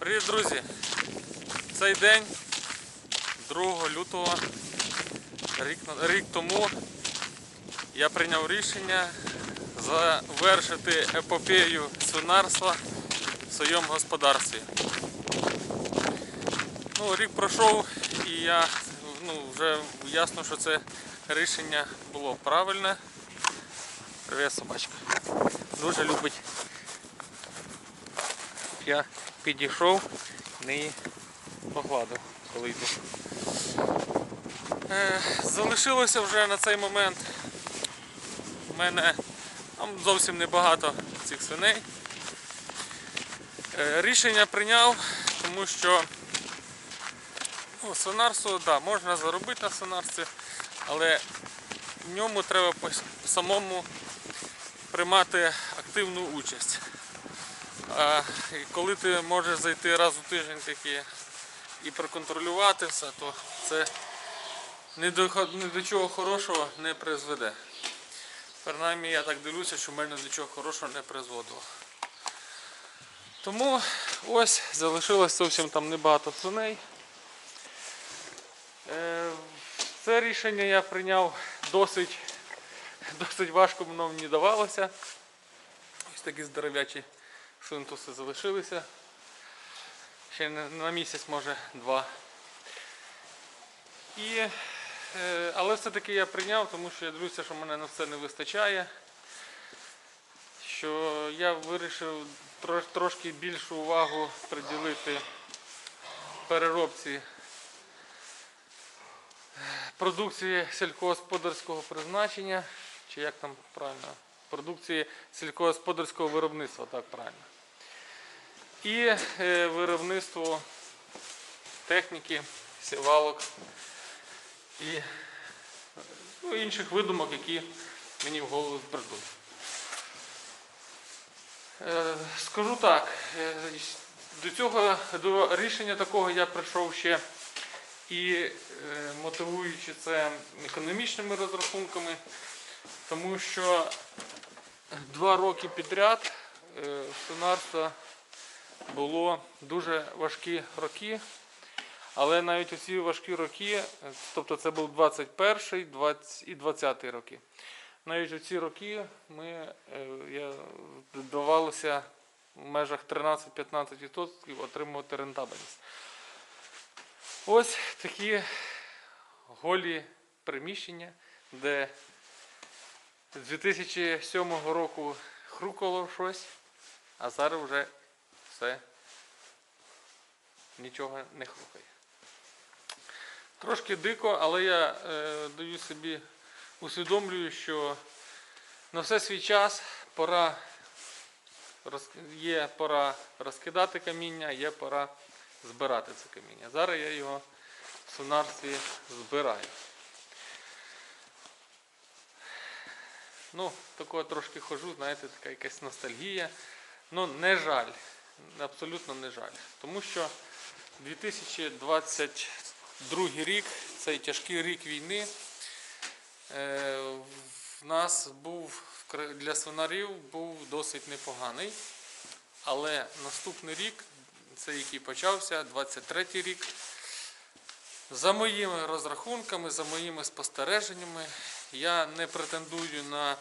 Привіт, друзі! Цей день, 2 лютого, рік, рік тому, я прийняв рішення завершити епопею свинарства в своєму господарстві. Ну, рік пройшов і я ну, вже ясно, що це рішення було правильне. Привіт, собачка. Дуже любить я підійшов, неї погладив, коли йду. Е, залишилося вже на цей момент. У мене там зовсім небагато цих свиней. Е, рішення прийняв, тому що ну, свинарство, да, можна заробити на свинарстві, але в ньому треба самому приймати активну участь. Коли ти можеш зайти раз у тиждень таки і проконтролювати все, то це ні до, ні до чого хорошого не призведе. Принаймні я так дивлюся, що в мене до чого хорошого не призводило. Тому ось залишилось зовсім там небагато свиней. Е, Це рішення я прийняв досить, досить важко воно мені давалося. Ось такі здоров'ячі свинтуси залишилися. Ще на місяць, може, два. І, е, але все-таки я прийняв, тому що я дивлюся, що мене на все не вистачає. Що я вирішив трошки більшу увагу приділити переробці продукції сільськогосподарського призначення, чи як там правильно, продукції сільськогосподарського виробництва, так правильно. І е, виробництво техніки, сівалок і ну, інших видумок, які мені в голову збредуть. Е, Скажу так, е, до цього до рішення такого я прийшов ще і мотивуючи це економічними розрахунками, тому що два роки підряд в було дуже важкі роки. Але навіть у ці важкі роки, тобто це був 21 20 і 20 роки. Навіть у ці роки ми е, я, вдавалося в межах 13-15% отримувати рентабельність. Ось такі голі приміщення, де з 2007 року хрукало щось, а зараз вже все нічого не хрукає. Трошки дико, але я е, даю собі, усвідомлюю, що на все свій час пора роз- є пора розкидати каміння, є пора збирати це каміння. Зараз я його в сунарстві збираю. Ну, такого трошки хожу, знаєте, така якась ностальгія. Ну, не жаль, абсолютно не жаль. Тому що 2022 рік, цей тяжкий рік війни, е, в нас був для свинарів був досить непоганий. Але наступний рік, це який почався, 23 рік, за моїми розрахунками, за моїми спостереженнями, я не претендую на,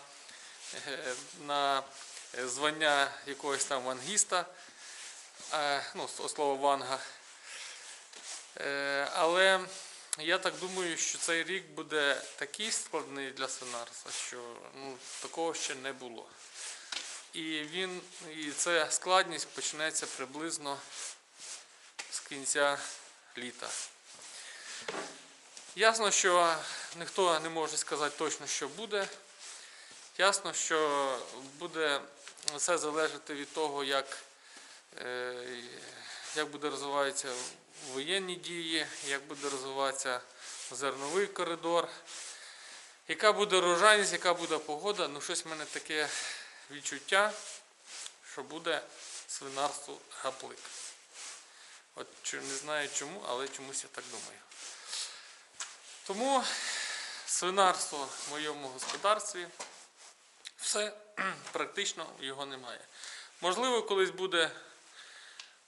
е, на звання якогось там вангіста, ну, с- слово ванга. Е, Але я так думаю, що цей рік буде такий складний для свинарства, що ну, такого ще не було. І він, і ця складність почнеться приблизно з кінця літа. Ясно, що ніхто не може сказати точно, що буде. Ясно, що буде все залежати від того, як, е, як буде розвиватися воєнні дії, як буде розвиватися зерновий коридор, яка буде урожайність, яка буде погода. Ну, щось в мене таке відчуття, що буде свинарство гаплик. От не знаю чому, але чомусь я так думаю. Тому свинарство в моєму господарстві все практично його немає. Можливо, колись буде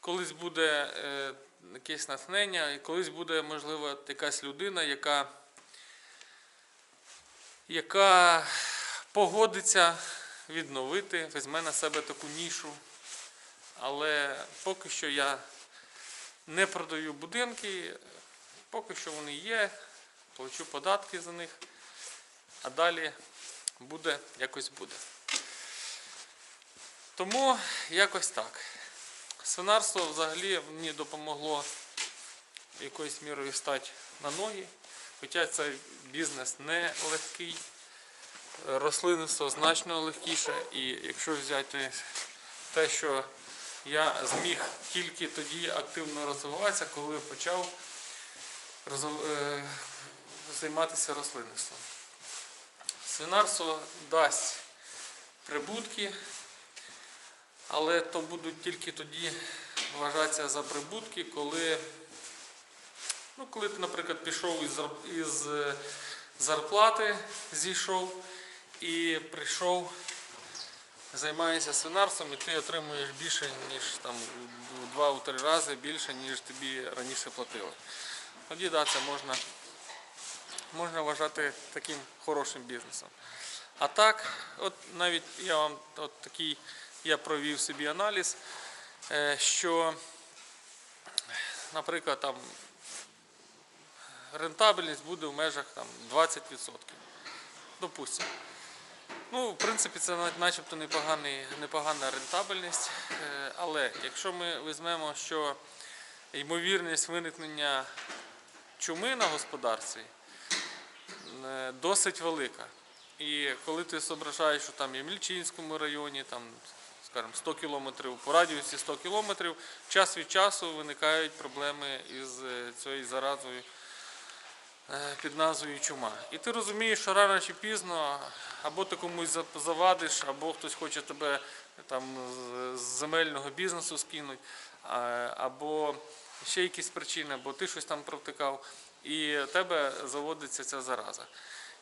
колись буде е, якесь натхнення, і колись буде, можливо, якась людина, яка, яка погодиться відновити, візьме на себе таку нішу. Але поки що я не продаю будинки, поки що вони є, плачу податки за них, а далі буде, якось буде. Тому якось так. Свинарство взагалі мені допомогло якоюсь мірою стати на ноги. Хоча цей бізнес не легкий, рослинництво значно легкіше. І якщо взяти те, що я зміг тільки тоді активно розвиватися, коли почав е, займатися рослинництвом. Свинарство дасть прибутки, але то будуть тільки тоді вважатися за прибутки, коли, ну, коли ти, наприклад, пішов із, із е, зарплати, зійшов і прийшов, займаєшся свинарством, і ти отримуєш більше, ніж там у два-три рази більше, ніж тобі раніше платили. Тоді да, це можна, можна вважати таким хорошим бізнесом. А так, от навіть я вам от такий, я провів собі аналіз, е, що, наприклад, там рентабельність буде в межах там, 20%. Допустимо. Ну, в принципі, це начебто непоганий, непогана рентабельність. Е, Але якщо ми візьмемо, що ймовірність виникнення чуми на господарстві е, досить велика. І коли ти зображаєш, що там є в Мільчинському районі, там, скажімо, 100 кілометрів, по радіусі 100 кілометрів, час від часу виникають проблеми із е, цією заразою е, під назвою чума. І ти розумієш, що рано чи пізно або ти комусь завадиш, або хтось хоче тебе там з- земельного бізнесу скинуть, або ще якісь причини, або ти щось там провтикав, і тебе заводиться ця зараза.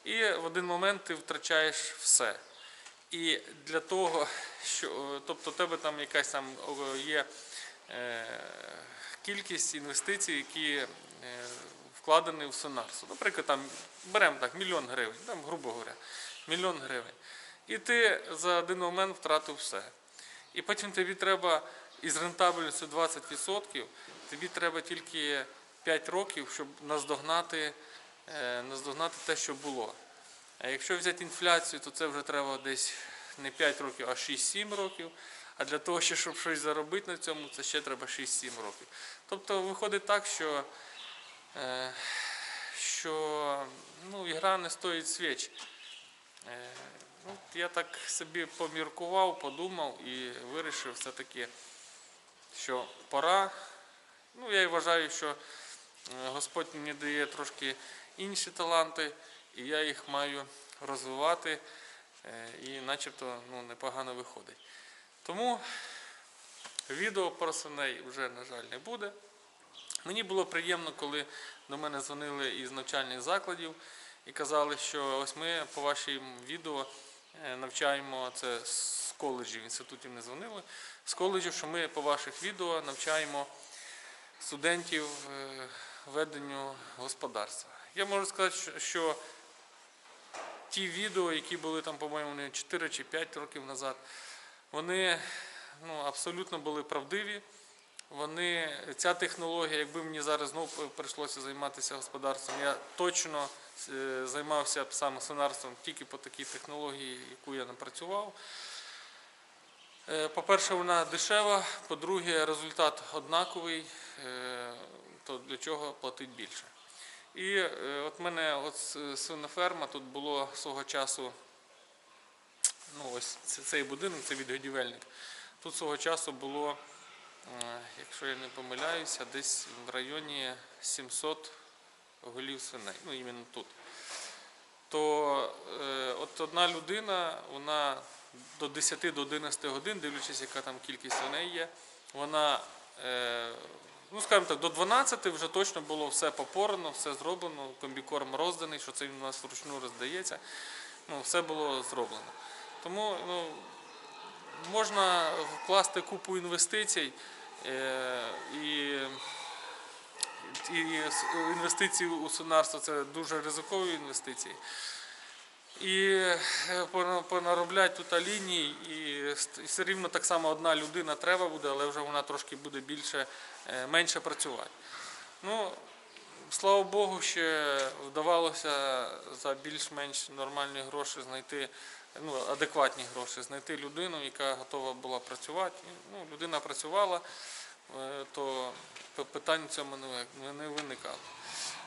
І в один момент ти втрачаєш все. І для того, що тобто, тебе там якась там є е, кількість інвестицій, які е, вкладені в сонарство. Наприклад, там беремо так мільйон гривень, там, грубо говоря, мільйон гривень. І ти за один момент втратив все. І потім тобі треба із рентабельністю 20%, тобі треба тільки 5 років, щоб наздогнати, е, наздогнати те, що було. А якщо взяти інфляцію, то це вже треба десь не 5 років, а 6-7 років. А для того, щоб щось заробити на цьому, це ще треба 6-7 років. Тобто виходить так, що, е, що ну, ігра не стоїть свіч. Е, ну, я так собі поміркував, подумав і вирішив все-таки, що пора. Ну, я і вважаю, що е, Господь мені дає трошки інші таланти, і я їх маю розвивати, е, і начебто ну, непогано виходить. Тому відео про свиней вже, на жаль, не буде. Мені було приємно, коли до мене дзвонили із навчальних закладів і казали, що ось ми по вашим відео е, навчаємо це з коледжів, інститутів не дзвонили, з коледжів, що ми по ваших відео навчаємо студентів е, веденню господарства. Я можу сказати, що- що ті відео, які були там, по-моєму, 4 чи 5 років назад, вони ну, абсолютно були правдиві. Вони, ця технологія, якби мені зараз знову прийшлося займатися господарством, я точно е, займався саме свинарством тільки по такій технології, яку я напрацював. Е, По-перше, вона дешева, по-друге, результат однаковий, е, то для чого платить більше. І е, от в мене от свиноферма тут було свого часу, ну ось цей будинок, це відгодівельник. Тут свого часу було, е, якщо я не помиляюся, десь в районі 700 голів свиней, ну іменно тут. То е, от одна людина, вона до 10-11 годин, дивлячись, яка там кількість свиней є, вона, ну скажімо так, до 12 вже точно було все попорано, все зроблено, комбікорм розданий, що це він у нас вручну роздається. Ну, все було зроблено. Тому ну, можна вкласти купу інвестицій Е, І, і інвестиції у свинарство це дуже ризикові інвестиції. І е, понароблять тут ліній, і все рівно так само одна людина треба буде, але вже вона трошки буде більше, е, менше працювати. Ну, слава Богу, ще вдавалося за більш-менш нормальні гроші знайти, ну, адекватні гроші, знайти людину, яка готова була працювати. Ну, людина працювала, е, то питань в цьому не виникало.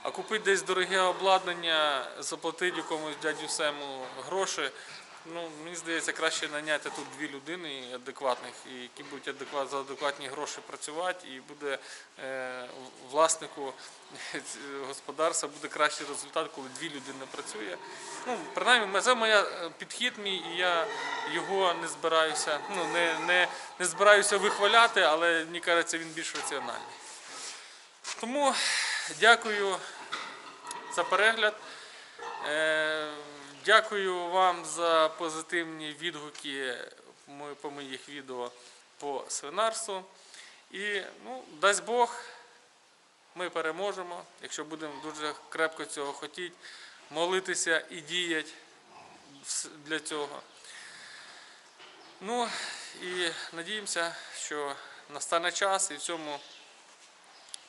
А купити десь дороге обладнання, заплатити якомусь дядю Сему гроші. Ну, мені здається, краще наняти тут дві людини адекватних, і які будуть адекват, за адекватні гроші працювати, і буде е, власнику господарства буде кращий результат, коли дві людини працює. Ну, принаймні, це моя е, підхід мій, і я його не збираюся, ну, не, не, не збираюся вихваляти, але мені кажеться, він більш раціональний. Тому дякую за перегляд. Е, Дякую вам за позитивні відгуки по моїх відео по свинарству. І ну, дасть Бог, ми переможемо, якщо будемо дуже крепко цього хотіти, молитися і діяти для цього. Ну і надіємося, що настане час і в цьому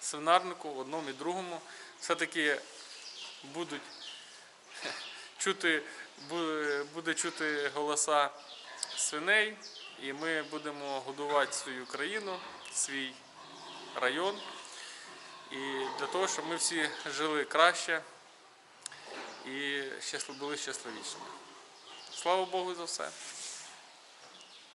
свинарнику, в одному і другому, все-таки будуть чути, буде чути голоса свиней, і ми будемо годувати свою країну, свій район. І для того, щоб ми всі жили краще і були щасливішими. Слава Богу за все.